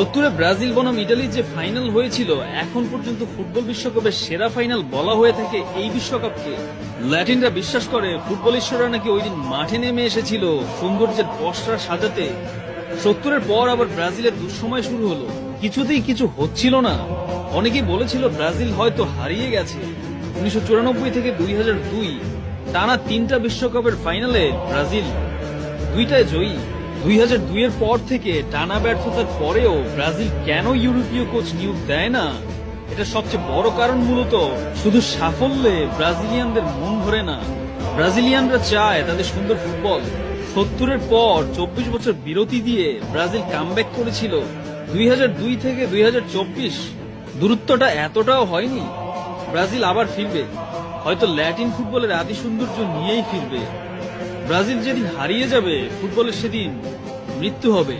সত্তরে Brazil বনাম ইটালির যে ফাইনাল হয়েছিল, এখন পর্যন্ত ফুটবল বিশ্বকাপের সেরা ফাইনাল বলা হয়ে থাকে এই বিশ্বকাপকে। ল্যাটিনরা বিশ্বাস করে ফুটবল ঈশ্বররা নাকি ওই দিন মাঠে নেমে এসেছিল সৌন্দর্যের পসরা সাজাতে। সত্তরের পর আবার ব্রাজিলের দুঃসময় শুরু হলো। কিছুতেই কিছু হচ্ছিল না। অনেকেই বলেছিল ব্রাজিল হয়তো হারিয়ে গেছে। উনিশশো চুরানব্বই থেকে দুই হাজার দুই, টানা তিনটা বিশ্বকাপের ফাইনালে ব্রাজিল দুইটায় জয়ী। দুই হাজার দুইয়ের পর থেকে টানা ব্যর্থতার পরেও ব্রাজিল কেন ইউরোপীয় কোচ নিয়োগ দেয় না? এটা সবচেয়ে বড় কারণ মূলত শুধু সাফল্যে ব্রাজিলিয়ানদের মন ভরে না। ব্রাজিলিয়ানরা চায় তাদের সুন্দর ফুটবল। সত্তরের পর চব্বিশ বছর বিরতি দিয়ে ব্রাজিল কামব্যাক করেছিল। দুই দুই থেকে দুই হাজার চব্বিশ দূরত্বটা এতটাও হয়নি। ব্রাজিল আবার ফিরবে। হয়তো ল্যাটিন ফুটবলের আদি সৌন্দর্য নিয়েই ফিরবে। ব্রাজিল যেদিন হারিয়ে যাবে ফুটবলের সেদিন মৃত্যু হবে।